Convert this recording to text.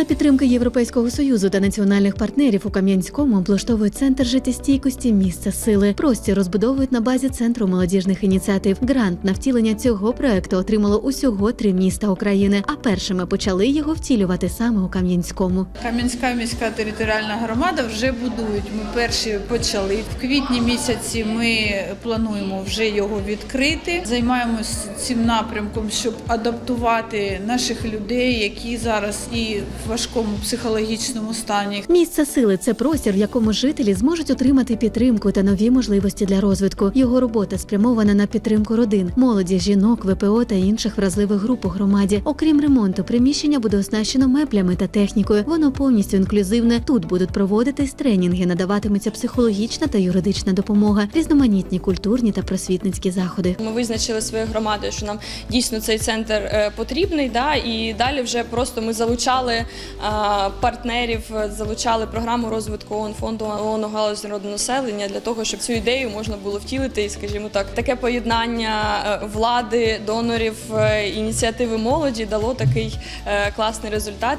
За підтримки Європейського союзу та національних партнерів у Кам'янському облаштовують центр життєстійкості місця сили. Простір розбудовують на базі центру молодіжних ініціатив. Грант на втілення цього проекту отримало усього три міста України, а першими почали його втілювати саме у Кам'янському. Кам'янська міська територіальна громада вже будують. Ми перші почали. В квітні місяці ми плануємо вже його відкрити. Займаємось цим напрямком, щоб адаптувати наших людей, які зараз і в важкому психологічному стані. Місце сили це простір, в якому жителі зможуть отримати підтримку та нові можливості для розвитку. Його робота спрямована на підтримку родин, молоді, жінок, ВПО та інших вразливих груп у громаді. Окрім ремонту, приміщення буде оснащено меблями та технікою. Воно повністю інклюзивне. Тут будуть проводитись тренінги, надаватиметься психологічна та юридична допомога, різноманітні культурні та просвітницькі заходи. Ми визначили своєю громадою, що нам дійсно цей центр е, потрібний. Да, і далі вже просто ми залучали партнерів, е, залучали програму розвитку ООН, фонду ООН галузі народонаселення для того, щоб цю ідею можна було втілити. І, скажімо так, таке поєднання е, влади, донорів, е, ініціативи молоді дало такий класний результат.